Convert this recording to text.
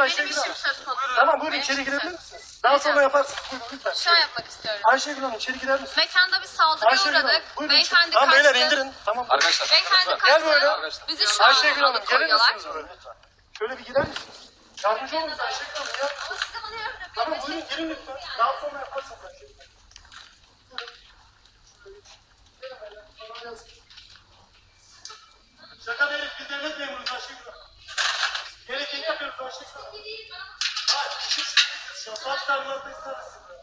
Ayşegül işim Hanım. söz konusu. Tamam buyurun içeri girebilir misiniz? Daha sonra yaparsınız. Buyurun lütfen. Şu an yapmak istiyorum. Ayşegül Hanım içeri girer misiniz? Mekanda bir saldırıya Ayşegül Hanım. uğradık. Buyurun. Beyefendi Tamam beyler kaçtı. indirin. Tamam. Arkadaşlar. Beyefendi. Gel böyle. kaçtı. Bizi şu an Ayşegül Hanım gelir alıkoyuyorlar. misiniz buraya lütfen? Şöyle bir girer misiniz? Yardımcı olun Ayşegül Hanım ya. Tamam buyurun girin lütfen. Daha sonra yaparsınız Ayşegül Hanım. Şaka değil, biz devlet. Gerekeni yapıyoruz Ayşegül Hanım. Hayır,